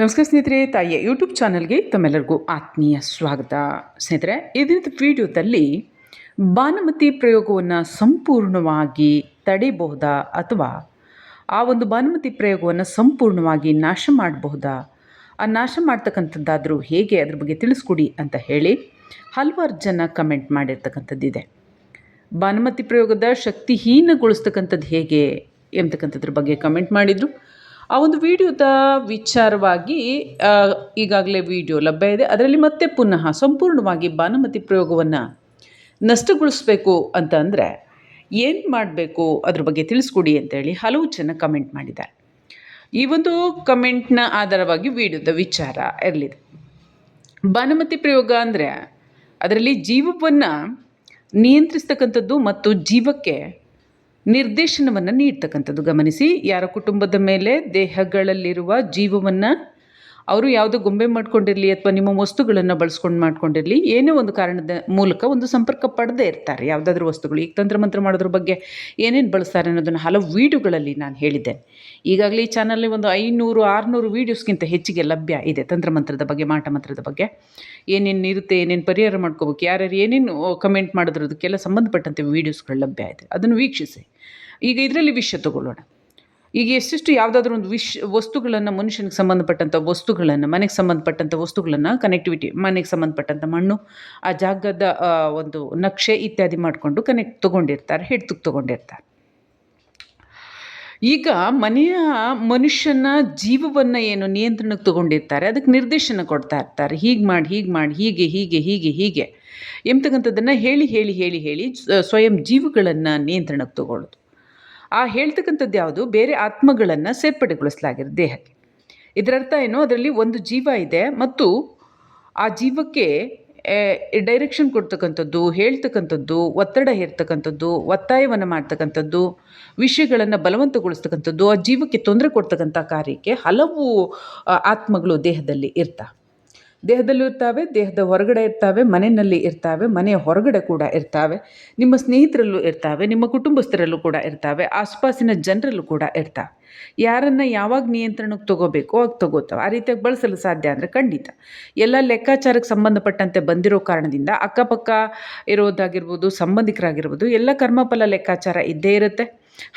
ನಮಸ್ಕಾರ ಸ್ನೇಹಿತರೆ, ತಾಯಿಯ ಯೂಟ್ಯೂಬ್ ಚಾನಲ್ಗೆ ತಮ್ಮೆಲ್ಲರಿಗೂ ಆತ್ಮೀಯ ಸ್ವಾಗತ. ಸ್ನೇಹಿತರೆ ಇದರ ವಿಡಿಯೋದಲ್ಲಿ ಬಾನುಮತಿ ಪ್ರಯೋಗವನ್ನು ಸಂಪೂರ್ಣವಾಗಿ ತಡೆಯಬಹುದಾ ಅಥವಾ ಆ ಒಂದು ಬಾನುಮತಿ ಪ್ರಯೋಗವನ್ನು ಸಂಪೂರ್ಣವಾಗಿ ನಾಶ ಮಾಡಬಹುದಾ? ಆ ನಾಶ ಮಾಡ್ತಕ್ಕಂಥದ್ದಾದರೂ ಹೇಗೆ? ಅದ್ರ ಬಗ್ಗೆ ತಿಳಿಸ್ಕೊಡಿ ಅಂತ ಹೇಳಿ ಹಲವಾರು ಜನ ಕಮೆಂಟ್ ಮಾಡಿರ್ತಕ್ಕಂಥದ್ದಿದೆ ಭಾನುಮತಿ ಪ್ರಯೋಗದ ಶಕ್ತಿಹೀನಗೊಳಿಸ್ತಕ್ಕಂಥದ್ದು ಹೇಗೆ ಎಂಬತಕ್ಕಂಥದ್ರ ಬಗ್ಗೆ ಕಮೆಂಟ್ ಮಾಡಿದರು. ಆ ಒಂದು ವಿಡಿಯೋದ ವಿಚಾರವಾಗಿ ಈಗಾಗಲೇ ವಿಡಿಯೋ ಲಭ್ಯ ಇದೆ. ಅದರಲ್ಲಿ ಮತ್ತೆ ಪುನಃ ಸಂಪೂರ್ಣವಾಗಿ ಭಾನುಮತಿ ಪ್ರಯೋಗವನ್ನು ನಷ್ಟಗೊಳಿಸ್ಬೇಕು ಅಂತ ಅಂದರೆ ಏನು ಮಾಡಬೇಕು? ಅದ್ರ ಬಗ್ಗೆ ತಿಳಿಸ್ಕೊಡಿ ಅಂತೇಳಿ ಹಲವು ಜನ ಕಮೆಂಟ್ ಮಾಡಿದ್ದಾರೆ. ಈ ಒಂದು ಕಮೆಂಟ್ನ ಆಧಾರವಾಗಿ ವಿಡಿಯೋದ ವಿಚಾರ ಇರಲಿದೆ. ಭಾನುಮತಿ ಪ್ರಯೋಗ ಅಂದರೆ ಅದರಲ್ಲಿ ಜೀವವನ್ನು ನಿಯಂತ್ರಿಸ್ತಕ್ಕಂಥದ್ದು ಮತ್ತು ಜೀವಕ್ಕೆ ನಿರ್ದೇಶನವನ್ನು ನೀಡ್ತಕ್ಕಂಥದ್ದು. ಗಮನಿಸಿ, ಯಾರ ಕುಟುಂಬದ ಮೇಲೆ ದೇಹಗಳಲ್ಲಿರುವ ಜೀವವನ್ನು ಅವರು ಯಾವುದೋ ಗೊಂಬೆ ಮಾಡ್ಕೊಂಡಿರಲಿ ಅಥವಾ ನಿಮ್ಮ ವಸ್ತುಗಳನ್ನು ಬಳಸ್ಕೊಂಡು ಮಾಡ್ಕೊಂಡಿರಲಿ, ಏನೇ ಒಂದು ಕಾರಣದ ಮೂಲಕ ಒಂದು ಸಂಪರ್ಕ ಪಡೆದೇ ಇರ್ತಾರೆ. ಯಾವುದಾದ್ರೂ ವಸ್ತುಗಳು, ಈಗ ತಂತ್ರ ಮಂತ್ರ ಮಾಡೋದ್ರ ಬಗ್ಗೆ ಏನೇನು ಬಳಸ್ತಾರೆ ಅನ್ನೋದನ್ನು ಹಲವು ವೀಡಿಯೋಗಳಲ್ಲಿ ನಾನು ಹೇಳಿದ್ದೆ ಈಗಾಗಲೇ ಈ ಚಾನಲ್ನಲ್ಲಿ ಒಂದು ಐನೂರು, ಆರುನೂರು ವೀಡಿಯೋಸ್ಗಿಂತ ಹೆಚ್ಚಿಗೆ ಲಭ್ಯ ಇದೆ ತಂತ್ರಮಂತ್ರದ ಬಗ್ಗೆ, ಮಾಟ ಮಂತ್ರದ ಬಗ್ಗೆ. ಏನೇನು ಇರುತ್ತೆ, ಏನೇನು ಪರಿಹಾರ ಮಾಡ್ಕೋಬೇಕು, ಯಾರ್ಯಾರು ಏನೇನು ಕಮೆಂಟ್ ಮಾಡೋದ್ರದಕ್ಕೆಲ್ಲ ಸಂಬಂಧಪಟ್ಟಂತೆ ವೀಡಿಯೋಸ್ಗಳು ಲಭ್ಯ ಇದೆ. ಅದನ್ನು ವೀಕ್ಷಿಸಿ. ಈಗ ಇದರಲ್ಲಿ ವಿಷಯ ತಗೊಳ್ಳೋಣ. ಈಗ ಎಷ್ಟೆಷ್ಟು ಯಾವುದಾದ್ರೂ ಒಂದು ವಿಶ್ ವಸ್ತುಗಳನ್ನು ಮನುಷ್ಯನಿಗೆ ಸಂಬಂಧಪಟ್ಟಂಥ ವಸ್ತುಗಳನ್ನು, ಮನೆಗೆ ಸಂಬಂಧಪಟ್ಟಂಥ ವಸ್ತುಗಳನ್ನು ಕನೆಕ್ಟಿವಿಟಿ ಮನೆಗೆ ಸಂಬಂಧಪಟ್ಟಂಥ ಮಣ್ಣು, ಆ ಜಾಗದ ಒಂದು ನಕ್ಷೆ ಇತ್ಯಾದಿ ಮಾಡಿಕೊಂಡು ಕನೆಕ್ಟ್ ತೊಗೊಂಡಿರ್ತಾರೆ ಹಿಡ್ತಕ್ಕೆ ತೊಗೊಂಡಿರ್ತಾರೆ. ಈಗ ಮನೆಯ ಮನುಷ್ಯನ ಜೀವವನ್ನು ಏನು ನಿಯಂತ್ರಣಕ್ಕೆ ತಗೊಂಡಿರ್ತಾರೆ, ಅದಕ್ಕೆ ನಿರ್ದೇಶನ ಕೊಡ್ತಾ ಇರ್ತಾರೆ. ಹೀಗೆ ಮಾಡಿ ಹೀಗೆ ಮಾಡಿ, ಹೀಗೆ ಹೀಗೆ ಹೀಗೆ ಹೀಗೆ ಎಂಬತಕ್ಕಂಥದ್ದನ್ನು ಹೇಳಿ ಹೇಳಿ ಹೇಳಿ ಹೇಳಿ ಸ್ವಯಂ ಜೀವಗಳನ್ನು ನಿಯಂತ್ರಣಕ್ಕೆ ತಗೊಳ್ಳೋದು. ಆ ಹೇಳ್ತಕ್ಕಂಥದ್ದು ಯಾವುದು? ಬೇರೆ ಆತ್ಮಗಳನ್ನು ಸೇರ್ಪಡೆಗೊಳಿಸಲಾಗಿದೆ ದೇಹಕ್ಕೆ. ಇದರರ್ಥ ಏನು? ಅದರಲ್ಲಿ ಒಂದು ಜೀವ ಇದೆ ಮತ್ತು ಆ ಜೀವಕ್ಕೆ ಡೈರೆಕ್ಷನ್ ಕೊಡ್ತಕ್ಕಂಥದ್ದು, ಹೇಳ್ತಕ್ಕಂಥದ್ದು, ಒತ್ತಡ ಹೇರ್ತಕ್ಕಂಥದ್ದು, ಒತ್ತಾಯವನ್ನು ಮಾಡ್ತಕ್ಕಂಥದ್ದು, ವಿಷಯಗಳನ್ನು ಬಲವಂತಗೊಳಿಸ್ತಕ್ಕಂಥದ್ದು, ಆ ಜೀವಕ್ಕೆ ತೊಂದರೆ ಕೊಡ್ತಕ್ಕಂಥ ಕಾರ್ಯಕ್ಕೆ ಹಲವು ಆತ್ಮಗಳು ದೇಹದಲ್ಲಿ ಇರ್ತಾವೆ. ದೇಹದಲ್ಲೂ ಇರ್ತಾವೆ, ದೇಹದ ಹೊರಗಡೆ ಇರ್ತಾವೆ, ಮನೆಯಲ್ಲಿ ಇರ್ತಾವೆ, ಮನೆಯ ಹೊರಗಡೆ ಕೂಡ ಇರ್ತಾವೆ. ನಿಮ್ಮ ಸ್ನೇಹಿತರಲ್ಲೂ ಇರ್ತಾವೆ, ನಿಮ್ಮ ಕುಟುಂಬಸ್ಥರಲ್ಲೂ ಕೂಡ ಇರ್ತಾವೆ, ಆಸ್ಪಾಸಿನ ಜನರಲ್ಲೂ ಕೂಡ ಇರ್ತಾವೆ. ಯಾರನ್ನು ಯಾವಾಗ ನಿಯಂತ್ರಣಕ್ಕೆ ತಗೋಬೇಕು ಅವಾಗ ತಗೋತಾವೆ. ಆ ರೀತಿಯಾಗಿ ಬಳಸಲು ಸಾಧ್ಯ ಅಂದರೆ ಖಂಡಿತ. ಎಲ್ಲ ಲೆಕ್ಕಾಚಾರಕ್ಕೆ ಸಂಬಂಧಪಟ್ಟಂತೆ ಬಂದಿರೋ ಕಾರಣದಿಂದ ಅಕ್ಕಪಕ್ಕ ಇರೋದಾಗಿರ್ಬೋದು, ಸಂಬಂಧಿಕರಾಗಿರ್ಬೋದು, ಎಲ್ಲ ಕರ್ಮಫಲ ಲೆಕ್ಕಾಚಾರ ಇದ್ದೇ ಇರುತ್ತೆ.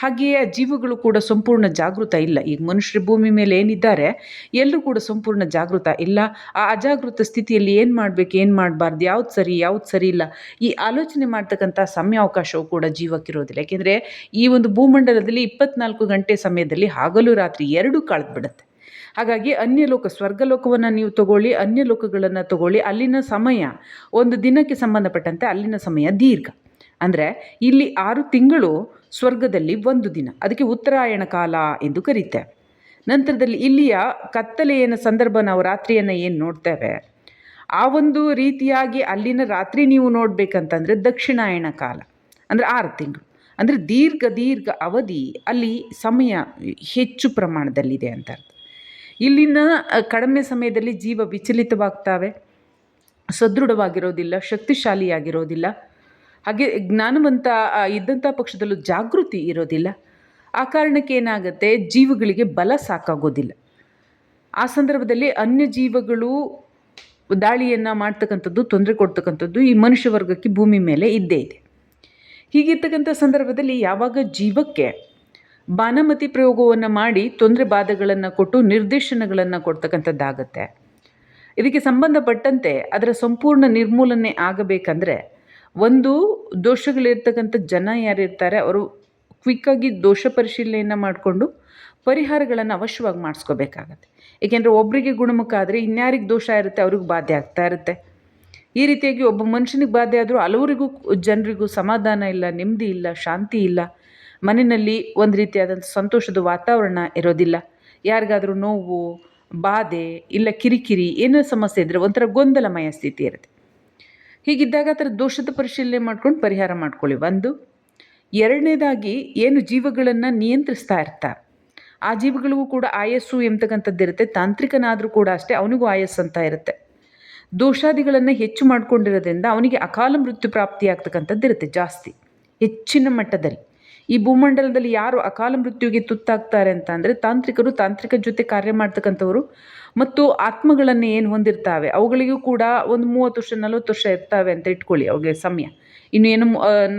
ಹಾಗೆಯೇ ಜೀವಗಳು ಕೂಡ ಸಂಪೂರ್ಣ ಜಾಗೃತ ಇಲ್ಲ. ಈಗ ಮನುಷ್ಯರು ಭೂಮಿ ಮೇಲೆ ಏನಿದ್ದಾರೆ, ಎಲ್ಲರೂ ಕೂಡ ಸಂಪೂರ್ಣ ಜಾಗೃತ ಇಲ್ಲ. ಆ ಅಜಾಗೃತ ಸ್ಥಿತಿಯಲ್ಲಿ ಏನು ಮಾಡಬೇಕು, ಏನು ಮಾಡಬಾರ್ದು, ಯಾವ್ದು ಸರಿ ಯಾವ್ದು ಸರಿ ಇಲ್ಲ. ಈ ಆಲೋಚನೆ ಮಾಡ್ತಕ್ಕಂಥ ಸಮಯಾವಕಾಶವು ಕೂಡ ಜೀವಕ್ಕಿರೋದಿಲ್ಲ. ಯಾಕೆಂದರೆ ಈ ಒಂದು ಭೂಮಂಡಲದಲ್ಲಿ ಇಪ್ಪತ್ನಾಲ್ಕು ಗಂಟೆ ಸಮಯದಲ್ಲಿ ಹಾಗಲು ರಾತ್ರಿ ಎರಡೂ ಕಳೆದ್ಬಿಡುತ್ತೆ. ಹಾಗಾಗಿ ಅನ್ಯಲೋಕ, ಸ್ವರ್ಗಲೋಕವನ್ನು ನೀವು ತಗೊಳ್ಳಿ ಅನ್ಯ ಲೋಕಗಳನ್ನು ತಗೊಳ್ಳಿ. ಅಲ್ಲಿನ ಸಮಯ ಒಂದು ದಿನಕ್ಕೆ ಸಂಬಂಧಪಟ್ಟಂತೆ ಅಲ್ಲಿನ ಸಮಯ ದೀರ್ಘ. ಅಂದರೆ ಇಲ್ಲಿ ಆರು ತಿಂಗಳು ಸ್ವರ್ಗದಲ್ಲಿ ಒಂದು ದಿನ. ಅದಕ್ಕೆ ಉತ್ತರಾಯಣ ಕಾಲ ಎಂದು ಕರೀತೆ. ನಂತರದಲ್ಲಿ ಇಲ್ಲಿಯ ಕತ್ತಲೆಯ ಸಂದರ್ಭ ನಾವು ರಾತ್ರಿಯನ್ನು ಏನು ನೋಡ್ತೇವೆ? ಆ ಒಂದು ರೀತಿಯಾಗಿ ಅಲ್ಲಿನ ರಾತ್ರಿ ನೀವು ನೋಡಬೇಕಂತಂದರೆ ದಕ್ಷಿಣಾಯಣ ಕಾಲ. ಅಂದರೆ ಆರು ತಿಂಗಳು. ಅಂದರೆ ದೀರ್ಘ ದೀರ್ಘ ಅವಧಿ ಅಲ್ಲಿ ಸಮಯ ಹೆಚ್ಚು ಪ್ರಮಾಣದಲ್ಲಿದೆ ಅಂತ ಅರ್ಥ. ಇಲ್ಲಿನ ಕಡಿಮೆ ಸಮಯದಲ್ಲಿ ಜೀವ ವಿಚಲಿತವಾಗ್ತವೆ. ಸದೃಢವಾಗಿರೋದಿಲ್ಲ, ಶಕ್ತಿಶಾಲಿಯಾಗಿರೋದಿಲ್ಲ. ಹಾಗೆ ಜ್ಞಾನವಂತ ಇದ್ದಂಥ ಪಕ್ಷದಲ್ಲೂ ಜಾಗೃತಿ ಇರೋದಿಲ್ಲ. ಆ ಕಾರಣಕ್ಕೆ ಏನಾಗುತ್ತೆ? ಜೀವಗಳಿಗೆ ಬಲ ಸಾಕಾಗೋದಿಲ್ಲ. ಆ ಸಂದರ್ಭದಲ್ಲಿ ಅನ್ಯ ಜೀವಗಳು ದಾಳಿಯನ್ನು ಮಾಡ್ತಕ್ಕಂಥದ್ದು, ತೊಂದರೆ ಕೊಡ್ತಕ್ಕಂಥದ್ದು ಈ ಮನುಷ್ಯ ವರ್ಗಕ್ಕೆ ಭೂಮಿ ಮೇಲೆ ಇದ್ದೇ ಇದೆ. ಹೀಗಿರ್ತಕ್ಕಂಥ ಸಂದರ್ಭದಲ್ಲಿ ಯಾವಾಗ ಜೀವಕ್ಕೆ ಬಾನಮತಿ ಪ್ರಯೋಗವನ್ನು ಮಾಡಿ ತೊಂದರೆ ಬಾಧೆಗಳನ್ನು ಕೊಟ್ಟು ನಿರ್ದೇಶನಗಳನ್ನು ಕೊಡ್ತಕ್ಕಂಥದ್ದಾಗತ್ತೆ. ಇದಕ್ಕೆ ಸಂಬಂಧಪಟ್ಟಂತೆ ಅದರ ಸಂಪೂರ್ಣ ನಿರ್ಮೂಲನೆ ಆಗಬೇಕಂದ್ರೆ ಒಂದು ದೋಷಗಳಿರ್ತಕ್ಕಂಥ ಜನ ಯಾರಿರ್ತಾರೆ, ಅವರು ಕ್ವಿಕ್ಕಾಗಿ ದೋಷ ಪರಿಶೀಲನೆಯನ್ನು ಮಾಡಿಕೊಂಡು ಪರಿಹಾರಗಳನ್ನು ಅವಶ್ಯವಾಗಿ ಮಾಡಿಸ್ಕೋಬೇಕಾಗತ್ತೆ. ಏಕೆಂದರೆ ಒಬ್ಬರಿಗೆ ಗುಣಮುಖ ಆದರೆ ಇನ್ಯಾರಿಗೆ ದೋಷ ಇರುತ್ತೆ ಅವ್ರಿಗೆ ಬಾಧೆ ಆಗ್ತಾ ಇರುತ್ತೆ. ಈ ರೀತಿಯಾಗಿ ಒಬ್ಬ ಮನುಷ್ಯನಿಗೆ ಬಾಧೆ ಆದರೂ ಹಲವರಿಗೂ ಜನರಿಗೂ ಸಮಾಧಾನ ಇಲ್ಲ, ನೆಮ್ಮದಿ ಇಲ್ಲ, ಶಾಂತಿ ಇಲ್ಲ. ಮನೆಯಲ್ಲಿ ಒಂದು ರೀತಿಯಾದಂಥ ಸಂತೋಷದ ವಾತಾವರಣ ಇರೋದಿಲ್ಲ. ಯಾರಿಗಾದರೂ ನೋವು, ಬಾಧೆ ಇಲ್ಲ, ಕಿರಿಕಿರಿ ಏನೋ ಸಮಸ್ಯೆ ಇದ್ದರೆ ಒಂಥರ ಗೊಂದಲಮಯ ಸ್ಥಿತಿ ಇರುತ್ತೆ. ಹೀಗಿದ್ದಾಗ ಥರ ದೋಷದ ಪರಿಶೀಲನೆ ಮಾಡ್ಕೊಂಡು ಪರಿಹಾರ ಮಾಡ್ಕೊಳ್ಳಿ. ಒಂದು. ಎರಡನೇದಾಗಿ ಏನು ಜೀವಗಳನ್ನು ನಿಯಂತ್ರಿಸ್ತಾ ಇರ್ತಾರೆ ಆ ಜೀವಗಳಿಗೂ ಕೂಡ ಆಯಸ್ಸು ಎಂಬತಕ್ಕಂಥದ್ದು ಇರುತ್ತೆ. ತಾಂತ್ರಿಕನಾದರೂ ಕೂಡ ಅಷ್ಟೇ ಅವನಿಗೂ ಆಯಸ್ಸು ಅಂತ ಇರುತ್ತೆ. ದೋಷಾದಿಗಳನ್ನು ಹೆಚ್ಚು ಮಾಡಿಕೊಂಡಿರೋದ್ರಿಂದ ಅವನಿಗೆ ಅಕಾಲ ಮೃತ್ಯು ಪ್ರಾಪ್ತಿಯಾಗ್ತಕ್ಕಂಥದ್ದು ಇರುತ್ತೆ ಜಾಸ್ತಿ. ಹೆಚ್ಚಿನ ಮಟ್ಟದಲ್ಲಿ. ಈ ಭೂಮಂಡಲದಲ್ಲಿ ಯಾರು ಅಕಾಲ ಮೃತ್ಯುಗೆ ತುತ್ತಾಗ್ತಾರೆ ಅಂತ ಅಂದರೆ ತಾಂತ್ರಿಕರು ತಾಂತ್ರಿಕ ಜೊತೆ ಕಾರ್ಯ ಮಾಡ್ತಕ್ಕಂಥವ್ರು ಮತ್ತು ಆತ್ಮಗಳನ್ನು ಏನು ಹೊಂದಿರ್ತಾವೆ? ಅವುಗಳಿಗೂ ಕೂಡ ಒಂದು ಮೂವತ್ತು ವರ್ಷ, ನಲವತ್ತು ವರ್ಷ ಇರ್ತಾವೆ ಅಂತ ಇಟ್ಕೊಳ್ಳಿ ಅವುಗಳಿಗೆ ಸಮಯ. ಇನ್ನು ಏನು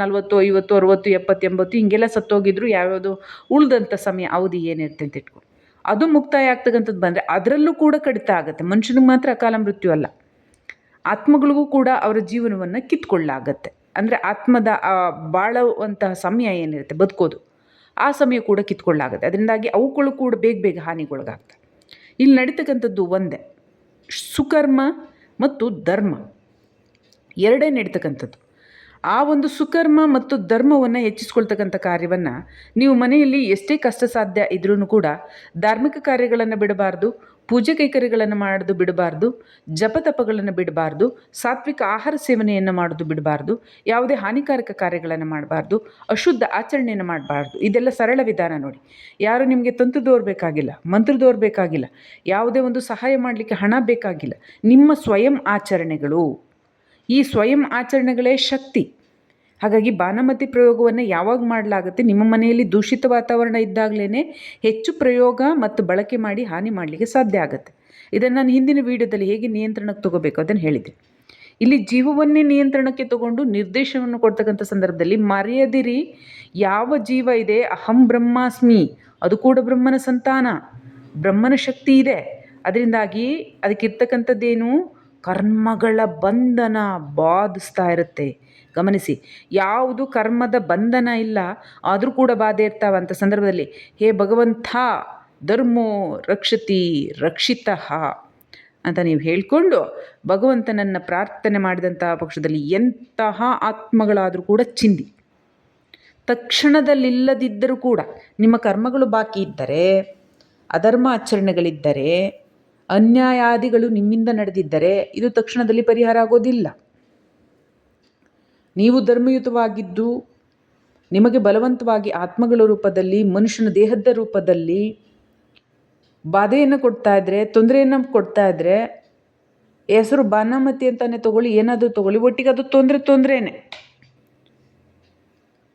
ನಲ್ವತ್ತು, ಐವತ್ತು, ಅರವತ್ತು ಎಪ್ಪತ್ತು ಎಂಬತ್ತು ಹಿಂಗೆಲ್ಲ ಸತ್ತೋಗಿದ್ರು ಯಾವ್ಯಾವುದು ಉಳಿದಂಥ ಸಮಯ ಅವಧಿ ಏನಿರುತ್ತೆ ಅಂತ ಇಟ್ಕೊಳ್ಳಿ ಅದು ಮುಕ್ತಾಯ ಆಗ್ತಕ್ಕಂಥದ್ದು ಬಂದರೆ ಅದರಲ್ಲೂ ಕೂಡ ಕಡಿತ ಆಗುತ್ತೆ. ಮನುಷ್ಯನಿಗೆ ಮಾತ್ರ ಅಕಾಲ ಮೃತ್ಯು ಅಲ್ಲ. ಆತ್ಮಗಳಿಗೂ ಕೂಡ ಅವರ ಜೀವನವನ್ನು ಕಿತ್ಕೊಳ್ಳಾಗತ್ತೆ ಅಂದರೆ ಆತ್ಮದ ಬಾಳುವಂತಹ ಸಮಯ ಏನಿರುತ್ತೆ? ಬದುಕೋದು. ಆ ಸಮಯ ಕೂಡ ಕಿತ್ಕೊಳ್ಳಾಗುತ್ತೆ. ಅದರಿಂದಾಗಿ ಅವುಗಳು ಕೂಡ ಬೇಗ ಬೇಗ ಹಾನಿಗೊಳಗಾಗ್ತವೆ. ಇಲ್ಲಿ ನಡೀತಕ್ಕಂಥದ್ದು ಒಂದೇ. ಸುಕರ್ಮ ಮತ್ತು ಧರ್ಮ. ಎರಡೇ ನಡೀತಕ್ಕಂಥದ್ದು. ಆ ಒಂದು ಸುಕರ್ಮ ಮತ್ತು ಧರ್ಮವನ್ನು ಹೆಚ್ಚಿಸ್ಕೊಳ್ತಕ್ಕಂಥ ಕಾರ್ಯವನ್ನು ನೀವು ಮನೆಯಲ್ಲಿ ಎಷ್ಟೇ ಕಷ್ಟ ಸಾಧ್ಯ ಇದ್ರೂ ಕೂಡ ಧಾರ್ಮಿಕ ಕಾರ್ಯಗಳನ್ನು ಬಿಡಬಾರ್ದು, ಪೂಜೆ ಕೈಕರ್ಯಗಳನ್ನು ಮಾಡೋದು ಬಿಡಬಾರ್ದು ಜಪತಪಗಳನ್ನು ಬಿಡಬಾರ್ದು, ಸಾತ್ವಿಕ ಆಹಾರ ಸೇವನೆಯನ್ನು ಮಾಡೋದು ಬಿಡಬಾರ್ದು, ಯಾವುದೇ ಹಾನಿಕಾರಕ ಕಾರ್ಯಗಳನ್ನು ಮಾಡಬಾರ್ದು, ಅಶುದ್ಧ ಆಚರಣೆಯನ್ನು ಮಾಡಬಾರ್ದು. ಇದೆಲ್ಲ ಸರಳ ವಿಧಾನ ನೋಡಿ. ಯಾರು ನಿಮಗೆ ತಂತ್ರದವ್ರು ಬೇಕಾಗಿಲ್ಲ ಮಂತ್ರದವ್ರು ಬೇಕಾಗಿಲ್ಲ ಯಾವುದೇ ಒಂದು ಸಹಾಯ ಮಾಡಲಿಕ್ಕೆ ಹಣ ಬೇಕಾಗಿಲ್ಲ, ನಿಮ್ಮ ಸ್ವಯಂ ಆಚರಣೆಗಳು. ಈ ಸ್ವಯಂ ಆಚರಣೆಗಳೇ ಶಕ್ತಿ. ಹಾಗಾಗಿ ಬಾನಮತಿ ಪ್ರಯೋಗವನ್ನು ಯಾವಾಗ ಮಾಡಲಾಗುತ್ತೆ? ನಿಮ್ಮ ಮನೆಯಲ್ಲಿ ದೂಷಿತ ವಾತಾವರಣ ಇದ್ದಾಗಲೇ ಹೆಚ್ಚು ಪ್ರಯೋಗ ಮತ್ತು ಬಳಕೆ ಮಾಡಿ ಹಾನಿ ಮಾಡಲಿಕ್ಕೆ ಸಾಧ್ಯ ಆಗುತ್ತೆ. ಇದನ್ನು ನಾನು ಹಿಂದಿನ ವಿಡಿಯೋದಲ್ಲಿ ಹೇಗೆ ನಿಯಂತ್ರಣಕ್ಕೆ ತಗೋಬೇಕು ಅದನ್ನು ಹೇಳಿದೆ ಇಲ್ಲಿ ಜೀವವನ್ನೇ ನಿಯಂತ್ರಣಕ್ಕೆ ತಗೊಂಡು ನಿರ್ದೇಶನವನ್ನು ಕೊಡ್ತಕ್ಕಂಥ ಸಂದರ್ಭದಲ್ಲಿ ಮರೆಯದಿರಿ, ಯಾವ ಜೀವ ಇದೆ? ಅಹಂ ಬ್ರಹ್ಮಾಸ್ಮಿ. ಅದು ಕೂಡ ಬ್ರಹ್ಮನ ಸಂತಾನ. ಬ್ರಹ್ಮನ ಶಕ್ತಿ ಇದೆ. ಅದರಿಂದಾಗಿ ಅದಕ್ಕಿರ್ತಕ್ಕಂಥದ್ದೇನು? ಕರ್ಮಗಳ ಬಂಧನ ಬಾಧಿಸ್ತಾ ಇರುತ್ತೆ. ಗಮನಿಸಿ, ಯಾವುದು ಕರ್ಮದ ಬಂಧನ ಇಲ್ಲ, ಆದರೂ ಕೂಡ ಬಾಧೆ ಇರ್ತಾವಂಥ ಸಂದರ್ಭದಲ್ಲಿ, ಹೇ ಭಗವಂತ, ಧರ್ಮೋ ರಕ್ಷತಿ ರಕ್ಷಿತಃ ಅಂತ ನೀವು ಹೇಳಿಕೊಂಡು ಭಗವಂತನನ್ನು ಪ್ರಾರ್ಥನೆ ಮಾಡಿದಂತಹ ಪಕ್ಷದಲ್ಲಿ ಎಂತಹ ಆತ್ಮಗಳಾದರೂ ಕೂಡ ಚಿಂದಿ. ತಕ್ಷಣದಲ್ಲಿಲ್ಲದಿದ್ದರೂ ಕೂಡ ನಿಮ್ಮ ಕರ್ಮಗಳು ಬಾಕಿ ಇದ್ದರೆ, ಅಧರ್ಮ ಆಚರಣೆಗಳಿದ್ದರೆ ಅನ್ಯಾಯಾದಿಗಳು ನಿಮ್ಮಿಂದ ನಡೆದಿದ್ದರೆ ಇದು ತಕ್ಷಣದಲ್ಲಿ ಪರಿಹಾರ ಆಗೋದಿಲ್ಲ. ನೀವು ಧರ್ಮಯುತವಾಗಿದ್ದು, ನಿಮಗೆ ಬಲವಂತವಾಗಿ ಆತ್ಮಗಳ ರೂಪದಲ್ಲಿ, ಮನುಷ್ಯನ ದೇಹದ ರೂಪದಲ್ಲಿ ಬಾಧೆಯನ್ನು ಕೊಡ್ತಾ ಇದ್ದರೆ ತೊಂದರೆಯನ್ನು ಕೊಡ್ತಾ ಇದ್ದರೆ ಹೆಸರು ಬಾನಾಮತಿ ಅಂತಾನೆ ತಗೊಳ್ಳಿ, ಏನಾದರೂ ತಗೊಳ್ಳಿ, ಒಟ್ಟಿಗೆ ಅದು ತೊಂದರೆ, ತೊಂದರೆನೇ.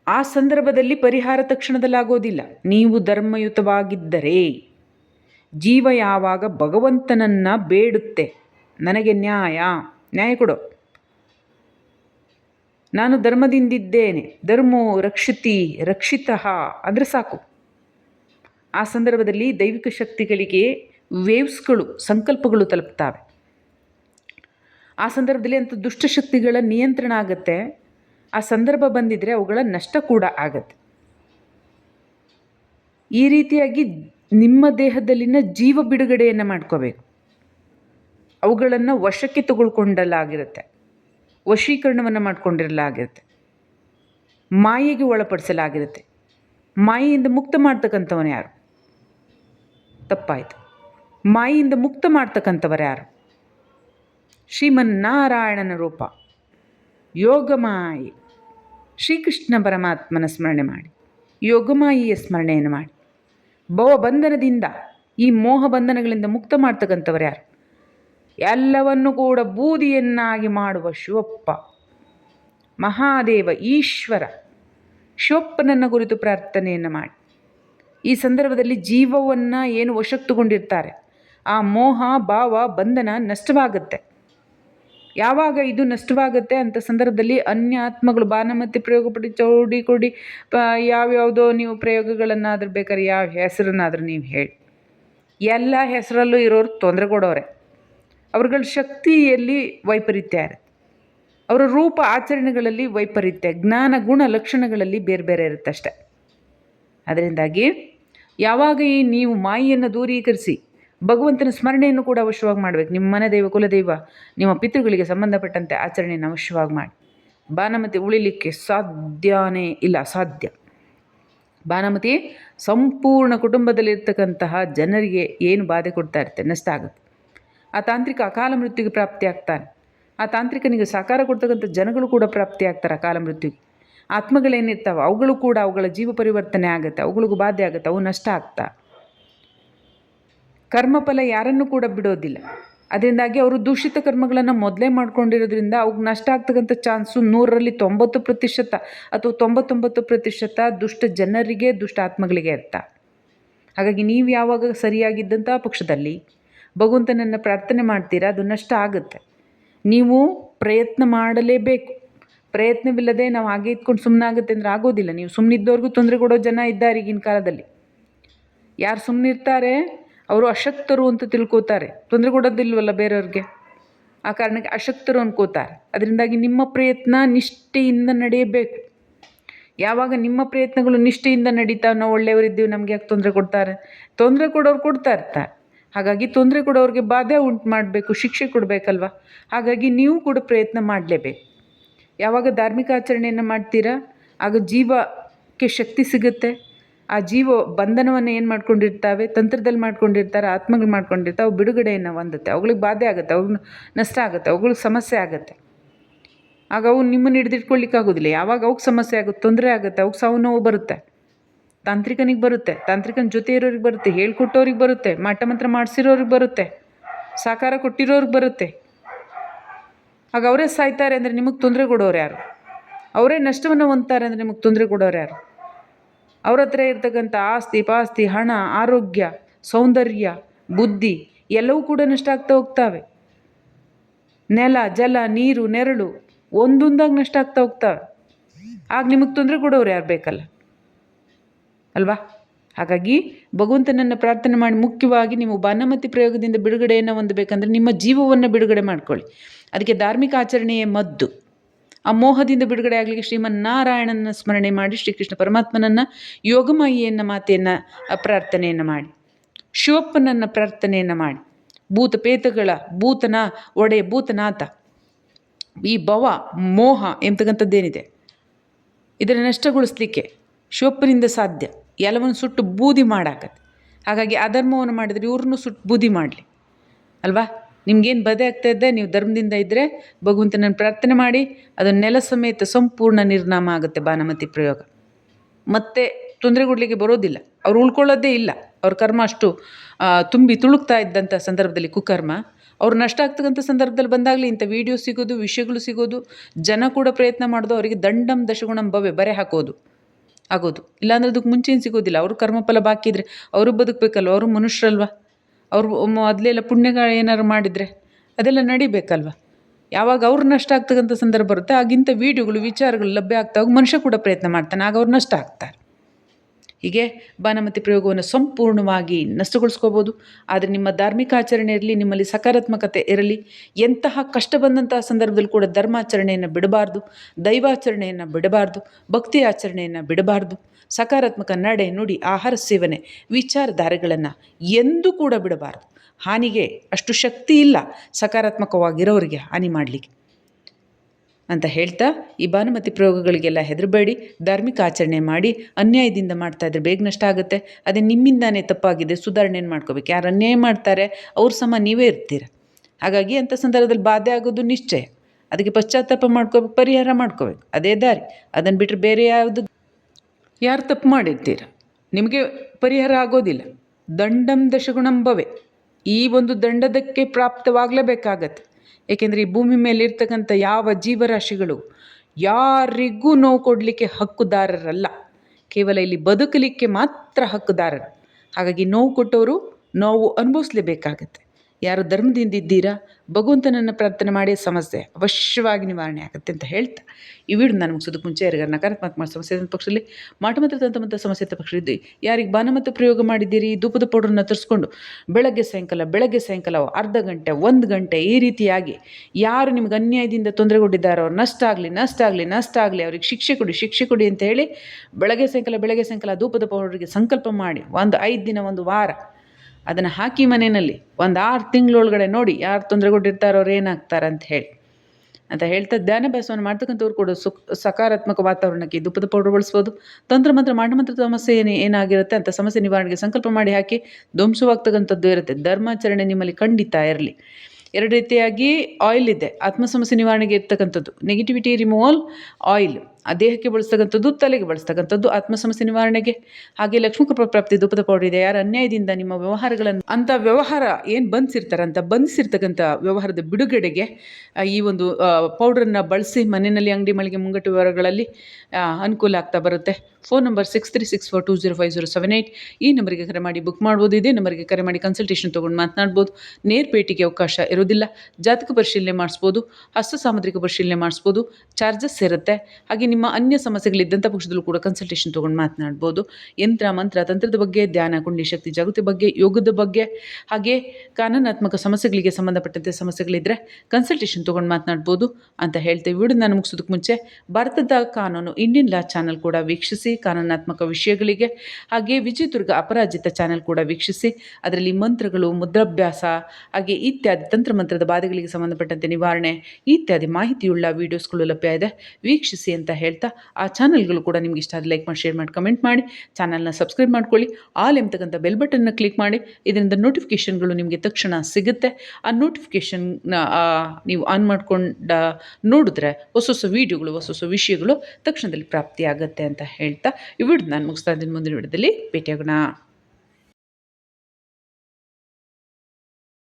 ಆ ಸಂದರ್ಭದಲ್ಲಿ ಪರಿಹಾರ ತಕ್ಷಣದಲ್ಲಾಗೋದಿಲ್ಲ. ನೀವು ಧರ್ಮಯುತವಾಗಿದ್ದರೆ ಜೀವ ಯಾವಾಗ ಭಗವಂತನನ್ನು ಬೇಡುತ್ತೆ? ನನಗೆ ನ್ಯಾಯ. ನ್ಯಾಯ ಕೊಡು. ನಾನು ಧರ್ಮದಿಂದಿದ್ದೇನೆ. ಧರ್ಮೋ ರಕ್ಷಿತಿ ರಕ್ಷಿತಃ ಅಂದರೆ ಸಾಕು. ಆ ಸಂದರ್ಭದಲ್ಲಿ ದೈವಿಕ ಶಕ್ತಿಗಳಿಗೆ ವೇವ್ಸ್ಗಳು, ಸಂಕಲ್ಪಗಳು ತಲುಪ್ತವೆ. ಆ ಸಂದರ್ಭದಲ್ಲಿ ಅಂಥ ದುಷ್ಟಶಕ್ತಿಗಳ ನಿಯಂತ್ರಣ ಆಗುತ್ತೆ. ಆ ಸಂದರ್ಭ ಬಂದಿದ್ದರೆ ಅವುಗಳ ನಷ್ಟ ಕೂಡ ಆಗತ್ತೆ. ಈ ರೀತಿಯಾಗಿ ನಿಮ್ಮ ದೇಹದಲ್ಲಿನ ಜೀವ ಬಿಡುಗಡೆಯನ್ನು ಮಾಡ್ಕೋಬೇಕು. ಅವುಗಳನ್ನು ವಶಕ್ಕೆ ತಗೊಳ್ಕೊಂಡಲ್ಲಾಗಿರುತ್ತೆ. ವಶೀಕರಣವನ್ನು ಮಾಡಿಕೊಂಡಿರಲಾಗಿರುತ್ತೆ. ಮಾಯೆಗೆ ಒಳಪಡಿಸಲಾಗಿರುತ್ತೆ. ಮಾಯೆಯಿಂದ ಮುಕ್ತ ಮಾಡ್ತಕ್ಕಂಥವನು ಯಾರು? ತಪ್ಪಾಯಿತು. ಮಾಯೆಯಿಂದ ಮುಕ್ತ ಮಾಡ್ತಕ್ಕಂಥವರು ಯಾರು? ಶ್ರೀಮನ್ನಾರಾಯಣನ ರೂಪ. ಯೋಗಮಾಯಿ ಶ್ರೀಕೃಷ್ಣ ಪರಮಾತ್ಮನ ಸ್ಮರಣೆ ಮಾಡಿ. ಯೋಗಮಾಯಿಯ ಸ್ಮರಣೆಯನ್ನು ಮಾಡಿ. ಭವಬಂಧನದಿಂದ ಈ ಮೋಹ ಬಂಧನಗಳಿಂದ ಮುಕ್ತ ಮಾಡ್ತಕ್ಕಂಥವ್ರು ಯಾರು? ಎಲ್ಲವನ್ನು ಕೂಡ ಬೂದಿಯನ್ನಾಗಿ ಮಾಡುವ ಶಿವಪ್ಪ. ಮಹಾದೇವ ಈಶ್ವರ. ಶಿವಪ್ಪನನ್ನು ಕುರಿತು ಪ್ರಾರ್ಥನೆಯನ್ನು ಮಾಡಿ. ಈ ಸಂದರ್ಭದಲ್ಲಿ ಜೀವವನ್ನು ಏನು ವಶಕ್ತುಗೊಂಡಿರ್ತಾರೆ, ಆ ಮೋಹ, ಭಾವ, ಬಂಧನ ನಷ್ಟವಾಗುತ್ತೆ. ಯಾವಾಗ ಇದು ನಷ್ಟವಾಗುತ್ತೆ ಅಂತ ಸಂದರ್ಭದಲ್ಲಿ ಅನ್ಯ ಆತ್ಮಗಳು ಬಾನಮತಿ ಪ್ರಯೋಗ ಪಡಿ, ಚೌಡಿ ಕೊಡಿ, ಪ, ಯಾವ್ಯಾವುದೋ ನೀವು ಪ್ರಯೋಗಗಳನ್ನಾದ್ರೂ ಬೇಕಾದ್ರೆ ಯಾವ ಹೆಸರನ್ನಾದ್ರೂ ನೀವು ಹೇಳಿ. ಎಲ್ಲ ಹೆಸರಲ್ಲೂ ಇರೋರು ತೊಂದರೆ ಕೊಡೋರೆ. ಅವ್ರಗಳ ಶಕ್ತಿಯಲ್ಲಿ ವೈಪರೀತ್ಯ ಇರುತ್ತೆ. ಅವರ ರೂಪ ಆಚರಣೆಗಳಲ್ಲಿ ವೈಪರೀತ್ಯ, ಜ್ಞಾನ, ಗುಣ ಲಕ್ಷಣಗಳಲ್ಲಿ ಬೇರೆ ಬೇರೆ ಇರುತ್ತೆ ಅಷ್ಟೆ ಅದರಿಂದಾಗಿ ಯಾವಾಗ ಈ ನೀವು ಮಾಯಿಯನ್ನು ದೂರೀಕರಿಸಿ ಭಗವಂತನ ಸ್ಮರಣೆಯನ್ನು ಕೂಡ ಅವಶ್ಯವಾಗಿ ಮಾಡಬೇಕು. ನಿಮ್ಮ ಮನೆ ದೈವ, ಕುಲದೈವ, ನಿಮ್ಮ ಪಿತೃಗಳಿಗೆ ಸಂಬಂಧಪಟ್ಟಂತೆ ಆಚರಣೆಯನ್ನು ಅವಶ್ಯವಾಗಿ ಮಾಡಿ. ಬಾನಮತಿ ಉಳಿಲಿಕ್ಕೆ ಸಾಧ್ಯನೇ ಇಲ್ಲ, ಅಸಾಧ್ಯ. ಬಾನಮತಿ ಸಂಪೂರ್ಣ ಕುಟುಂಬದಲ್ಲಿರ್ತಕ್ಕಂತಹ ಜನರಿಗೆ ಏನು ಬಾಧೆ ಕೊಡ್ತಾ ಇರುತ್ತೆ? ನಷ್ಟ ಆಗುತ್ತೆ. ಆ ತಾಂತ್ರಿಕ ಅಕಾಲ ಮೃತ್ಯುಗೆ ಪ್ರಾಪ್ತಿ ಆಗ್ತಾನೆ. ಆ ತಾಂತ್ರಿಕನಿಗೆ ಸಾಕಾರ ಕೊಡ್ತಕ್ಕಂಥ ಜನಗಳು ಕೂಡ ಪ್ರಾಪ್ತಿ ಆಗ್ತಾರೆ ಅಕಾಲ ಮೃತ್ಯುಗೆ ಆತ್ಮಗಳೇನಿರ್ತಾವೆ ಅವುಗಳು ಕೂಡ ಅವುಗಳ ಜೀವ ಪರಿವರ್ತನೆ ಆಗುತ್ತೆ, ಅವುಗಳಿಗೂ ಬಾಧೆ ಆಗುತ್ತೆ, ಅವು ನಷ್ಟ ಆಗ್ತಾ ಕರ್ಮಫಲ ಯಾರನ್ನು ಕೂಡ ಬಿಡೋದಿಲ್ಲ. ಅದರಿಂದಾಗಿ ಅವರು ದೂಷಿತ ಕರ್ಮಗಳನ್ನು ಮೊದಲೇ ಮಾಡ್ಕೊಂಡಿರೋದ್ರಿಂದ ಅವ್ಗೆ ನಷ್ಟ ಆಗ್ತಕ್ಕಂಥ ಚಾನ್ಸು ನೂರರಲ್ಲಿ ತೊಂಬತ್ತು ಪ್ರತಿಶತ ಅಥವಾ ತೊಂಬತ್ತೊಂಬತ್ತು ಪ್ರತಿಶತ ದುಷ್ಟ ಜನರಿಗೆ, ದುಷ್ಟ ಆತ್ಮಗಳಿಗೆ ಅರ್ಥ. ಹಾಗಾಗಿ ನೀವು ಯಾವಾಗ ಸರಿಯಾಗಿದ್ದಂಥ ಪಕ್ಷದಲ್ಲಿ ಭಗವಂತನನ್ನು ಪ್ರಾರ್ಥನೆ ಮಾಡ್ತೀರಾ? ಅದು ನಷ್ಟ ಆಗುತ್ತೆ. ನೀವು ಪ್ರಯತ್ನ ಮಾಡಲೇಬೇಕು. ಪ್ರಯತ್ನವಿಲ್ಲದೆ ನಾವು ಹಾಗೆ ಇದ್ಕೊಂಡು ಸುಮ್ಮನಾಗುತ್ತೆ ಅಂದರೆ ಆಗೋದಿಲ್ಲ. ನೀವು ಸುಮ್ಮನಿದ್ದವ್ರಿಗೂ ತೊಂದರೆ ಕೊಡೋ ಜನ ಇದ್ದಾರೆ ಈಗಿನ ಕಾಲದಲ್ಲಿ. ಯಾರು ಸುಮ್ಮನಿರ್ತಾರೆ ಅವರು ಅಶಕ್ತರು ಅಂತ ತಿಳ್ಕೊತಾರೆ. ತೊಂದರೆ ಕೊಡೋದಿಲ್ವಲ್ಲ ಬೇರೆಯವ್ರಿಗೆ? ಆ ಕಾರಣಕ್ಕೆ ಅಶಕ್ತರು ಅನ್ಕೋತಾರೆ. ಅದರಿಂದಾಗಿ ನಿಮ್ಮ ಪ್ರಯತ್ನ ನಿಷ್ಠೆಯಿಂದ ನಡೆಯಬೇಕು. ಯಾವಾಗ ನಿಮ್ಮ ಪ್ರಯತ್ನಗಳು ನಿಷ್ಠೆಯಿಂದ ನಡೀತಾವೆ ನಾವು ಒಳ್ಳೆಯವರಿದ್ದೀವಿ, ನಮಗೆ ಯಾಕೆ ತೊಂದರೆ ಕೊಡ್ತಾರೆ? ತೊಂದರೆ ಕೊಡೋರು ಕೊಡ್ತಾ ಇರ್ತಾರೆ. ಹಾಗಾಗಿ ತೊಂದರೆ ಕೊಡೋರಿಗೆ ಬಾಧೆ ಉಂಟು ಮಾಡಬೇಕು, ಶಿಕ್ಷೆ ಕೊಡಬೇಕಲ್ವ? ಹಾಗಾಗಿ ನೀವು ಕೂಡ ಪ್ರಯತ್ನ ಮಾಡಲೇಬೇಕು. ಯಾವಾಗ ಧಾರ್ಮಿಕ ಆಚರಣೆಯನ್ನು ಮಾಡ್ತೀರಾ, ಆಗ ಜೀವಕ್ಕೆ ಶಕ್ತಿ ಸಿಗುತ್ತೆ. ಆ ಜೀವ ಬಂಧನವನ್ನು ಏನು ಮಾಡ್ಕೊಂಡಿರ್ತಾವೆ, ತಂತ್ರದಲ್ಲಿ ಮಾಡ್ಕೊಂಡಿರ್ತಾರೆ, ಆತ್ಮಗಳು ಮಾಡ್ಕೊಂಡಿರ್ತಾವೆ, ಅವು ಬಿಡುಗಡೆಯನ್ನು ಹೊಂದುತ್ತೆ. ಅವುಗಳಿಗೆ ಬಾಧೆ ಆಗುತ್ತೆ ಅವ್ರಿಗೆ ನಷ್ಟ ಆಗುತ್ತೆ, ಅವುಗಳಿಗೆ ಸಮಸ್ಯೆ ಆಗುತ್ತೆ. ಆಗ ಅವು ನಿಮ್ಮನ್ನು ಹಿಡಿದಿಟ್ಕೊಳ್ಳಿಕ್ಕಾಗೋದಿಲ್ಲ ಯಾವಾಗ ಅವ್ಕೆ ಸಮಸ್ಯೆ ಆಗುತ್ತೆ, ತೊಂದರೆ ಆಗುತ್ತೆ, ಅವ್ಕೆ ಸಾವು ನೋವು ಬರುತ್ತೆ. ತಾಂತ್ರಿಕನಿಗೆ ಬರುತ್ತೆ, ತಾಂತ್ರಿಕನ ಜೊತೆ ಇರೋರಿಗೆ ಬರುತ್ತೆ, ಹೇಳ್ಕೊಟ್ಟವ್ರಿಗೆ ಬರುತ್ತೆ, ಮಾಟ ಮಂತ್ರ ಮಾಡಿಸಿರೋರಿಗೆ ಬರುತ್ತೆ, ಸಾಕಾರ ಕೊಟ್ಟಿರೋರಿಗೆ ಬರುತ್ತೆ. ಆಗ ಅವರೇ ಸಾಯ್ತಾರೆ ಅಂದರೆ ನಿಮಗೆ ತೊಂದರೆ ಕೊಡೋರು ಯಾರು? ಅವರೇ ನಷ್ಟವನ್ನು ಹೊಂದ್ತಾರೆ ಅಂದರೆ ನಿಮಗೆ ತೊಂದರೆ ಕೊಡೋರು ಯಾರು? ಅವ್ರ ಹತ್ರ ಇರ್ತಕ್ಕಂಥ ಆಸ್ತಿ, ಪಾಸ್ತಿ, ಹಣ, ಆರೋಗ್ಯ, ಸೌಂದರ್ಯ, ಬುದ್ಧಿ ಎಲ್ಲವೂ ಕೂಡ ನಷ್ಟ ಆಗ್ತಾ ಹೋಗ್ತಾವೆ. ನೆಲ, ಜಲ, ನೀರು, ನೆರಳು ಒಂದೊಂದಾಗಿ ನಷ್ಟ ಆಗ್ತಾ ಹೋಗ್ತಾವೆ. ಆಗ ನಿಮಗೆ ತೊಂದರೆ ಕೊಡೋರು ಯಾರು ಬೇಕಲ್ಲ? ಅಲ್ವಾ? ಹಾಗಾಗಿ ಭಗವಂತನನ್ನು ಪ್ರಾರ್ಥನೆ ಮಾಡಿ ಮುಖ್ಯವಾಗಿ ನೀವು ಬಾನಮತಿ ಪ್ರಯೋಗದಿಂದ ಬಿಡುಗಡೆಯನ್ನು ಹೊಂದಬೇಕಂದ್ರೆ ನಿಮ್ಮ ಜೀವವನ್ನು ಬಿಡುಗಡೆ ಮಾಡ್ಕೊಳ್ಳಿ. ಅದಕ್ಕೆ ಧಾರ್ಮಿಕ ಆಚರಣೆಯೇ ಮದ್ದು. ಆ ಮೋಹದಿಂದ ಬಿಡುಗಡೆ ಆಗಲಿಕ್ಕೆ ಶ್ರೀಮನ್ನಾರಾಯಣನ ಸ್ಮರಣೆ ಮಾಡಿ ಶ್ರೀಕೃಷ್ಣ ಪರಮಾತ್ಮನನ್ನು ಯೋಗಮಾಯಿಯನ್ನು ಮಾತೆಯನ್ನು ಪ್ರಾರ್ಥನೆಯನ್ನು ಮಾಡಿ. ಶಿವಪ್ಪನನ್ನು ಪ್ರಾರ್ಥನೆಯನ್ನು ಮಾಡಿ. ಭೂತ ಪೇತಗಳ, ಭೂತನ ಒಡೆ ಭೂತನಾಥ. ಈ ಭವ, ಮೋಹ ಎಂತಕ್ಕಂಥದ್ದೇನಿದೆ? ಇದನ್ನು ನಷ್ಟಗೊಳಿಸ್ಲಿಕ್ಕೆ ಶಿವಪ್ಪನಿಂದ ಸಾಧ್ಯ. ಎಲ್ಲವನ್ನು ಸುಟ್ಟು ಬೂದಿ ಮಾಡಾಕತ್ತೆ. ಹಾಗಾಗಿ ಅಧರ್ಮವನ್ನು ಮಾಡಿದರೆ ಇವ್ರನ್ನೂ ಸುಟ್ಟು ಬೂದಿ ಮಾಡಲಿ. ಅಲ್ವಾ? ನಿಮ್ಗೇನು ಬದೆ ಆಗ್ತಾ ಇದ್ದೆ, ನೀವು ಧರ್ಮದಿಂದ ಇದ್ದರೆ ಭಗವಂತನನ್ನು ಪ್ರಾರ್ಥನೆ ಮಾಡಿ, ಅದು ನೆಲ ಸಮೇತ ಸಂಪೂರ್ಣ ನಿರ್ನಾಮ ಆಗುತ್ತೆ ಬಾನಮತಿ ಪ್ರಯೋಗ. ಮತ್ತೆ ತೊಂದರೆ ಕೊಡಲಿಕ್ಕೆ ಬರೋದಿಲ್ಲ, ಅವ್ರು ಉಳ್ಕೊಳ್ಳೋದೇ ಇಲ್ಲ, ಅವ್ರ ಕರ್ಮ ಅಷ್ಟು ತುಂಬಿ ತುಳುಕ್ತಾ ಇದ್ದಂಥ ಸಂದರ್ಭದಲ್ಲಿ ಕುಕರ್ಮ, ಅವ್ರು ನಷ್ಟ ಆಗ್ತಕ್ಕಂಥ ಸಂದರ್ಭದಲ್ಲಿ ಬಂದಾಗಲಿ ಇಂಥ ವೀಡಿಯೋ ಸಿಗೋದು, ವಿಷಯಗಳು ಸಿಗೋದು, ಜನ ಕೂಡ ಪ್ರಯತ್ನ ಮಾಡೋದು, ಅವರಿಗೆ ದಂಡಂ ದಶಗುಣಂ ಭವೆ ಬರೆ ಹಾಕೋದು, ಆಗೋದು. ಇಲ್ಲಾಂದ್ರೆ ಅದಕ್ಕೆ ಮುಂಚೆ ಸಿಗೋದಿಲ್ಲ, ಅವರು ಕರ್ಮಫಲ ಬಾಕಿ ಇದ್ದರೆ ಅವರು ಬದುಕಬೇಕಲ್ವ, ಅವರು ಮನುಷ್ಯರಲ್ವ? ಅವರು ಮೊದಲೆಲ್ಲ ಪುಣ್ಯಗಳು ಏನಾದ್ರು ಮಾಡಿದರೆ ಅದೆಲ್ಲ ನಡಿಬೇಕಲ್ವ? ಯಾವಾಗ ಅವ್ರು ನಷ್ಟ ಆಗ್ತಕ್ಕಂಥ ಸಂದರ್ಭ ಬರುತ್ತೆ ಆಗಿಂಥ ವೀಡಿಯೋಗಳು, ವಿಚಾರಗಳು ಲಭ್ಯ ಆಗ್ತಾವಾಗ ಮನುಷ್ಯ ಕೂಡ ಪ್ರಯತ್ನ ಮಾಡ್ತಾನೆ, ಆಗ ಅವ್ರು ನಷ್ಟ ಆಗ್ತಾರೆ. ಹೀಗೆ ಬಾನಮತಿ ಪ್ರಯೋಗವನ್ನು ಸಂಪೂರ್ಣವಾಗಿ ನಷ್ಟಗೊಳಿಸ್ಕೋಬೋದು. ಆದರೆ ನಿಮ್ಮ ಧಾರ್ಮಿಕ ಆಚರಣೆ ಇರಲಿ, ನಿಮ್ಮಲ್ಲಿ ಸಕಾರಾತ್ಮಕತೆ ಇರಲಿ, ಎಂತಹ ಕಷ್ಟ ಬಂದಂತಹ ಸಂದರ್ಭದಲ್ಲಿ ಕೂಡ ಧರ್ಮಾಚರಣೆಯನ್ನು ಬಿಡಬಾರ್ದು, ದೈವಾಚರಣೆಯನ್ನು ಬಿಡಬಾರ್ದು, ಭಕ್ತಿ ಆಚರಣೆಯನ್ನು ಬಿಡಬಾರ್ದು. ಸಕಾರಾತ್ಮಕ ನಡೆ ನುಡಿ ಆಹಾರ ಸೇವನೆ ವಿಚಾರಧಾರೆಗಳನ್ನು ಎಂದೂ ಕೂಡ ಬಿಡಬಾರ್ದು. ಹಾನಿಗೆ ಅಷ್ಟು ಶಕ್ತಿ ಇಲ್ಲ ಸಕಾರಾತ್ಮಕವಾಗಿರೋರಿಗೆ ಹಾನಿ ಮಾಡಲಿಕ್ಕೆ. ಅಂತ ಹೇಳ್ತಾ ಈ ಭಾನುಮತಿ ಪ್ರಯೋಗಗಳಿಗೆಲ್ಲ ಹೆದರಬೇಡಿ. ಧಾರ್ಮಿಕ ಆಚರಣೆ ಮಾಡಿ ಅನ್ಯಾಯದಿಂದ ಮಾಡ್ತಾ ಇದ್ರೆ ಬೇಗ ನಷ್ಟ ಆಗುತ್ತೆ. ಅದೇ ನಿಮ್ಮಿಂದಾನೇ ತಪ್ಪಾಗಿದೆ ಸುಧಾರಣೆಯನ್ನು ಮಾಡ್ಕೋಬೇಕು? ಯಾರು ಅನ್ಯಾಯ ಮಾಡ್ತಾರೆ, ಅವ್ರ ಸಮ ನೀವೇ ಇರ್ತೀರ. ಹಾಗಾಗಿ ಅಂಥ ಸಂದರ್ಭದಲ್ಲಿ ಬಾಧೆ ಆಗೋದು ನಿಶ್ಚಯ. ಅದಕ್ಕೆ ಪಶ್ಚಾತ್ತಾಪ ಮಾಡ್ಕೋಬೇಕು, ಪರಿಹಾರ ಮಾಡ್ಕೋಬೇಕು. ಅದೇ ದಾರಿ. ಅದನ್ನು ಬಿಟ್ಟರೆ ಬೇರೆ ಯಾವುದು ಯಾರು ತಪ್ಪು ಮಾಡಿರ್ತೀರ? ನಿಮಗೆ ಪರಿಹಾರ ಆಗೋದಿಲ್ಲ. ದಂಡಂ ದಶಗುಣಂಬವೆ ಈ ಒಂದು ದಂಡದಕ್ಕೆ ಪ್ರಾಪ್ತವಾಗಲೇಬೇಕಾಗತ್ತೆ. ಏಕೆಂದರೆ ಈ ಭೂಮಿ ಮೇಲೆ ಇರ್ತಕ್ಕಂಥ ಯಾವ ಜೀವರಾಶಿಗಳು ಯಾರಿಗೂ ನೋವು ಕೊಡಲಿಕ್ಕೆ ಹಕ್ಕುದಾರರಲ್ಲ. ಕೇವಲ ಇಲ್ಲಿ ಬದುಕಲಿಕ್ಕೆ ಮಾತ್ರ ಹಕ್ಕುದಾರರು. ಹಾಗಾಗಿ ನೋವು ಕೊಟ್ಟವರು ನೋವು ಅನುಭವಿಸ್ಲೇಬೇಕಾಗತ್ತೆ. ಯಾರು ಧರ್ಮದಿಂದ ಇದ್ದೀರಾ? ಭಗವಂತನನ್ನು ಪ್ರಾರ್ಥನೆ ಮಾಡಿ ಸಮಸ್ಯೆ ಅವಶ್ಯವಾಗಿ ನಿವಾರಣೆ ಆಗುತ್ತೆ ಅಂತ ಹೇಳ್ತಾ ಈ ವಿಡಿಯೋ ನಾನು ಮುಗಿಸೋದಕ್ಕೆ ಮುಂಚೆ ಯಾರಿಗಾರು ನಕಾರಾತ್ಮಕ ಸಮಸ್ಯೆ ಪಕ್ಷದಲ್ಲಿ ತಂತ ಮತ್ತು ಸಮಸ್ಯೆ ಇದ್ದ ಪಕ್ಷದಲ್ಲಿ ಯಾರಿಗೆ ಮತ್ತು ಪ್ರಯೋಗ ಮಾಡಿದ್ದೀರಿ? ಧೂಪದ ಪೌಡ್ರನ್ನ ತರಿಸ್ಕೊಂಡು ಬೆಳಗ್ಗೆ ಸಾಯಂಕಾಲ ಬೆಳಗ್ಗೆ ಸಾಯಂಕಾಲ ಅರ್ಧ ಗಂಟೆ, ಒಂದು ಗಂಟೆ ಈ ರೀತಿಯಾಗಿ ಯಾರು ನಿಮ್ಗೆ ಅನ್ಯಾಯದಿಂದ ತೊಂದರೆಗೊಂಡಿದ್ದಾರೋ ಅವ್ರು ನಷ್ಟ ಆಗಲಿ ನಷ್ಟ ಆಗಲಿ ನಷ್ಟ ಆಗಲಿ ಅವ್ರಿಗೆ ಶಿಕ್ಷೆ ಕೊಡಿ ಶಿಕ್ಷೆ ಕೊಡಿ ಅಂತ ಹೇಳಿ ಬೆಳಗ್ಗೆ ಸಾಯಂಕಾಲ ಬೆಳಗ್ಗೆ ಸಾಯಂಕಾಲ ಧೂಪದ ಪೌಡ್ರಿಗೆ ಸಂಕಲ್ಪ ಮಾಡಿ ಒಂದು ಐದು ದಿನ, ಒಂದು ವಾರ ಅದನ್ನು ಹಾಕಿ ಮನೆಯಲ್ಲಿ ಒಂದು ಆರು ತಿಂಗಳೊಳಗಡೆ ನೋಡಿ ಯಾರು ತೊಂದರೆಗೊಂಡಿರ್ತಾರೋ ಅವ್ರು ಏನಾಗ್ತಾರೆ ಅಂತ ಹೇಳಿ. ಅಂತ ಹೇಳ್ತಾ ಧ್ಯಾನಾಭ್ಯಾಸವನ್ನು ಮಾಡ್ತಕ್ಕಂಥವ್ರು ಕೂಡ ಸುಖ, ಸಕಾರಾತ್ಮಕ ವಾತಾವರಣಕ್ಕೆ ಧೂಪದ ಪೌಡರ್ ಬಳಸ್ಬೋದು. ತಂತ್ರ ಮಂತ್ರ ಮಂತ್ರ ಸಮಸ್ಯೆ ಏನು, ಏನಾಗಿರುತ್ತೆ ಅಂತ ಸಮಸ್ಯೆ ನಿವಾರಣೆಗೆ ಸಂಕಲ್ಪ ಮಾಡಿ ಹಾಕಿ ಧ್ವಂಸವಾಗ್ತಕ್ಕಂಥದ್ದು ಇರುತ್ತೆ. ಧರ್ಮಾಚರಣೆ ನಿಮ್ಮಲ್ಲಿ ಖಂಡಿತ ಇರಲಿ. ಎರಡು ರೀತಿಯಾಗಿ ಆಯಿಲ್ ಇದೆ. ಆತ್ಮ ಸಮಸ್ಯೆ ನಿವಾರಣೆಗೆ ಇರ್ತಕ್ಕಂಥದ್ದು. ನೆಗೆಟಿವಿಟಿ ರಿಮೂವಲ್ ಆಯಿಲ್ ಆ ದೇಹಕ್ಕೆ ಬಳಸ್ತಕ್ಕಂಥದ್ದು, ತಲೆಗೆ ಬಳಸ್ತಕ್ಕಂಥದ್ದು ಆತ್ಮ ಸಮಸ್ಯೆ ನಿವಾರಣೆಗೆ. ಹಾಗೆ ಲಕ್ಷ್ಮೀಕೃಪ ಪ್ರಾಪ್ತಿ ಧೂಪದ ಪೌಡರ್ ಇದೆ. ಯಾರು ಅನ್ಯಾಯದಿಂದ ನಿಮ್ಮ ವ್ಯವಹಾರಗಳನ್ನು, ಅಂಥ ವ್ಯವಹಾರ ಏನು ಬಂಧಿಸಿರ್ತಾರಂತ ಬಂಧಿಸಿರ್ತಕ್ಕಂಥ ವ್ಯವಹಾರದ ಬಿಡುಗಡೆಗೆ ಈ ಒಂದು ಪೌಡ್ರನ್ನು ಬಳಸಿ ಮನೆಯಲ್ಲಿ ಅಂಗಡಿ ಮಳಿಗೆ ಮುಂಗಟ್ಟು ವ್ಯವಹಾರಗಳಲ್ಲಿ ಅನುಕೂಲ ಆಗ್ತಾ ಬರುತ್ತೆ. Phone number six three six four two zero five zero seven eight ಈ ನಂಬರಿಗೆ ಕರೆ ಮಾಡಿ ಬುಕ್ ಮಾಡ್ಬೋದು. ಇದೇ ನಂಬರಿಗೆ ಕರೆ ಮಾಡಿ ಕನ್ಸಲ್ಟೇಷನ್ ತೊಗೊಂಡು ಮಾತನಾಡ್ಬೋದು. ನೇರ ಭೇಟಿಗೆ ಅವಕಾಶ ಇರೋದಿಲ್ಲ. ಜಾತಕ ಪರಿಶೀಲನೆ ಮಾಡಿಸ್ಬೋದು. ಹಸ್ತ ಸಾಮುದ್ರಿಕ ಪರಿಶೀಲನೆ ಮಾಡಿಸ್ಬೋದು. ಚಾರ್ಜಸ್ ಇರುತ್ತೆ. ನಿಮ್ಮ ಅನ್ಯ ಸಮಸ್ಯೆಗಳಿದ್ದಂಥ ಪಕ್ಷದಲ್ಲೂ ಕೂಡ ಕನ್ಸಲ್ಟೇಷನ್ ತೊಗೊಂಡು ಮಾತನಾಡ್ಬೋದು. ಯಂತ್ರ, ಮಂತ್ರ, ತಂತ್ರದ ಬಗ್ಗೆ, ಧ್ಯಾನ, ಕುಂಡಿ ಶಕ್ತಿ, ಜಾಗೃತಿ ಬಗ್ಗೆ, ಯೋಗದ ಬಗ್ಗೆ, ಹಾಗೆ ಕಾನೂನಾತ್ಮಕ ಸಮಸ್ಯೆಗಳಿಗೆ ಸಂಬಂಧಪಟ್ಟಂತೆ ಸಮಸ್ಯೆಗಳಿದ್ದರೆ ಕನ್ಸಲ್ಟೇಷನ್ ತೊಗೊಂಡು ಮಾತನಾಡ್ಬೋದು ಅಂತ ಹೇಳ್ತೇವೆ. ವಿಡಿಯೋ ನಾನು ಮುಗಿಸೋದಕ್ಕೆ ಮುಂಚೆ ಭಾರತದ ಕಾನೂನು ಇಂಡಿಯನ್ ಲಾ ಚಾನಲ್ ಕೂಡ ವೀಕ್ಷಿಸಿ, ಕಾನೂನಾತ್ಮಕ ವಿಷಯಗಳಿಗೆ, ಹಾಗೆ ವಿಜಯದುರ್ಗ ಅಪರಾಜಿತ ಚಾನಲ್ ಕೂಡ ವೀಕ್ಷಿಸಿ, ಅದರಲ್ಲಿ ಮಂತ್ರಗಳು, ಮುದ್ರಾಭ್ಯಾಸ, ಹಾಗೆ ಇತ್ಯಾದಿ ತಂತ್ರಮಂತ್ರದ ಬಾಧೆಗಳಿಗೆ ಸಂಬಂಧಪಟ್ಟಂತೆ ನಿವಾರಣೆ, ಇತ್ಯಾದಿ ಮಾಹಿತಿಯುಳ್ಳ ವಿಡಿಯೋಸ್ಗಳು ಲಭ್ಯ ಇದೆ. ವೀಕ್ಷಿಸಿ ಅಂತ ಹೇಳ್ತಾ ಆ ಚಾನಲ್ಗಳು ಕೂಡ ನಿಮ್ಗೆ ಇಷ್ಟ ಆದರೆ ಲೈಕ್ ಮಾಡಿ ಶೇರ್ ಮಾಡಿ ಕಮೆಂಟ್ ಮಾಡಿ. ಚಾನಲ್ನ ಸಬ್ಸ್ಕ್ರೈಬ್ ಮಾಡ್ಕೊಳ್ಳಿ. ಆಲ್ ಎಂಬತಕ್ಕಂಥ ಬೆಲ್ ಬಟನ್ನ ಕ್ಲಿಕ್ ಮಾಡಿ. ಇದರಿಂದ ನೋಟಿಫಿಕೇಷನ್ಗಳು ನಿಮಗೆ ತಕ್ಷಣ ಸಿಗುತ್ತೆ. ಆ ನೋಟಿಫಿಕೇಷನ್ನ ನೀವು ಆನ್ ಮಾಡ್ಕೊಂಡ ನೋಡಿದ್ರೆ ಹೊಸ ಹೊಸ ವೀಡಿಯೋಗಳು ಹೊಸ ಹೊಸ ವಿಷಯಗಳು ತಕ್ಷಣದಲ್ಲಿ ಪ್ರಾಪ್ತಿಯಾಗುತ್ತೆ ಅಂತ ಹೇಳ್ತಾ. ಈ ವಿಡಿಯೋ ನಾನು ಮುಗಿಸ್ತಾ ಇದ್ದೀನಿ. ಮುಂದಿನ ವಿಡಿಯೋದಲ್ಲಿ ಭೇಟಿಯಾಗೋಣ.